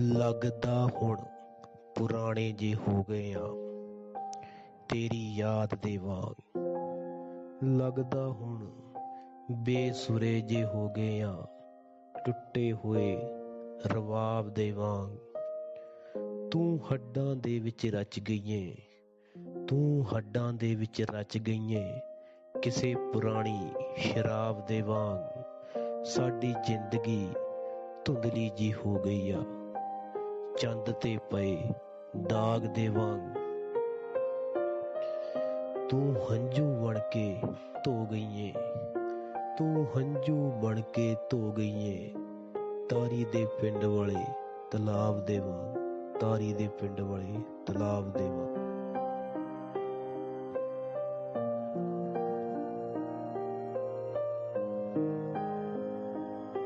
ਲੱਗਦਾ ਹੁਣ ਪੁਰਾਣੇ ਜੇ ਹੋ ਗਏ ਆ। ਤੇਰੀ ਯਾਦ ਦੇ ਵਾਂਗ ਲੱਗਦਾ ਹੁਣ ਬੇਸੁਰੇ ਜੇ ਹੋ ਗਏ ਆ। ਟੁੱਟੇ ਹੋਏ ਰਵਾਬ ਦੇ ਵਾਂਗ ਤੂੰ ਹੱਡਾਂ ਦੇ ਵਿੱਚ ਰਚ ਗਈਏ। ਤੂੰ ਹੱਡਾਂ ਦੇ ਵਿੱਚ ਰਚ ਗਈਏ। ਕਿਸੇ ਪੁਰਾਣੀ ਸ਼ਰਾਬ ਦੇ ਵਾਂਗ ਸਾਡੀ ਜ਼ਿੰਦਗੀ ਧੁੰਦਲੀ ਜੀ ਹੋ ਗਈ ਆ। ਚੰਦ ਤੇ ਪਏ ਦਾਗ ਦੇ ਵਾਂਗ। ਤੂੰ ਹੰਝੂ ਬਣ ਕੇ ਧੋ ਗਈਏ, ਤੂੰ ਹੰਝੂ ਬਣ ਕੇ ਧੋ ਗਈਏ, ਤਾਰੀ ਦੇ ਪਿੰਡ ਵਾਲੇ ਤਲਾਬ ਦੇ ਵਾਂਗ, ਤਾਰੀ ਦੇ ਪਿੰਡ ਵਾਲੇ ਤਲਾਬ ਦੇ ਵਾਂਗ।